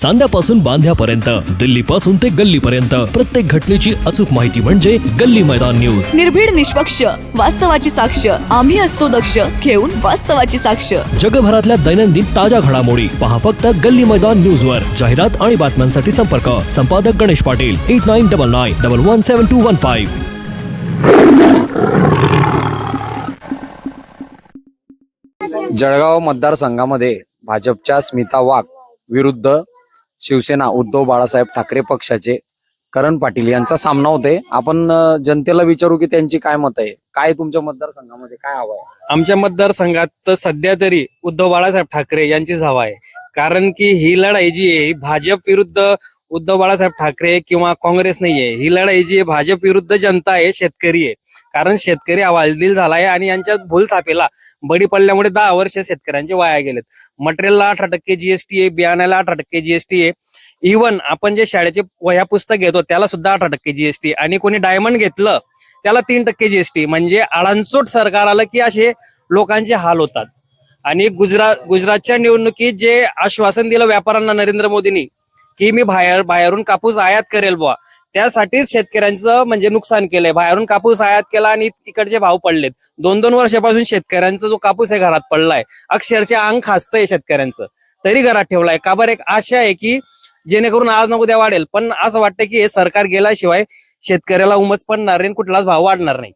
सांध्यापासून बांध्यापर्यंत दिल्ली पासून ते गल्लीपर्यंत प्रत्येक घटनेची अचूक माहिती म्हणजे गल्ली मैदान न्यूज. निर्भीड निष्पक्ष वास्तवाची साक्ष. आम्ही असतो दक्ष. घेऊन वास्तवाची साक्ष. जगभरातल्या दैनंदिन ताज्या घडामोडी पहा फक्त गल्ली मैदान न्यूज वर जाहिरात आणि बातम्यांसाठी संपर्क. संपादक Ganesh Patil eight nine double nine double one seven two one five Jalgaon मतदारसंघामध्ये भाजपच्या स्मिता वाघ विरुद्ध शिवसेना उद्धव बाळासाहेब ठाकरे पक्षाचे करण पाटील यांचा सामना होते आपण जनतेला विचारू की त्यांची काय मत आहे? काय तुमच्या मतदारसंघामध्ये काय हवं आहे? आमच्या मतदारसंघात तर सध्या तरी उद्धव बाळासाहेब ठाकरे यांचीच हवा आहे. कारण की ही लढाई जी आहे भाजप विरुद्ध उद्धव बाळासाहेब ठाकरे किंवा काँग्रेस नाहीये. ही लढाई जी भाजप विरुद्ध जनता आहे शेतकरी आहे. कारण शेतकरी हवालदिल झालाय आणि यांच्या भूल थापेला बडी पडल्यामुळे दहा वर्ष शेतकऱ्यांचे वाया गेलेत. मटेरियलला अठरा टक्के जीएसटी आहे बियाण्याला अठरा टक्के जीएसटी आहे. इव्हन आपण जे शाळेचे वह्या पुस्तक घेतो त्याला सुद्धा अठरा टक्के जीएसटी आणि कोणी डायमंड घेतलं त्याला तीन टक्के जीएसटी म्हणजे आळांचोट सरकार आलं की असे लोकांचे हाल होतात. आणि गुजरात गुजरातच्या निवडणुकीत जे आश्वासन दिलं व्यापाऱ्यांना नरेंद्र मोदींनी की मी बाहेर बाहेरून कापूस आयात करेल बुवा. त्यासाठीच शेतकऱ्यांचं म्हणजे नुकसान केलंय. बाहेरून कापूस आयात केला आणि इकडचे भाव पडलेत. दोन दोन वर्षापासून शेतकऱ्यांचा जो कापूस आहे घरात पडलाय. अक्षरशः अंग खासतंय शेतकऱ्यांचं. तरी घरात ठेवलाय. का बरं? एक आशा आहे की जेणेकरून आज नको उद्या वाढेल. पण असं वाटतं की हे सरकार गेल्याशिवाय शेतकऱ्याला उमच पडणार नाही आणि कुठलाच भाव वाढणार नाही.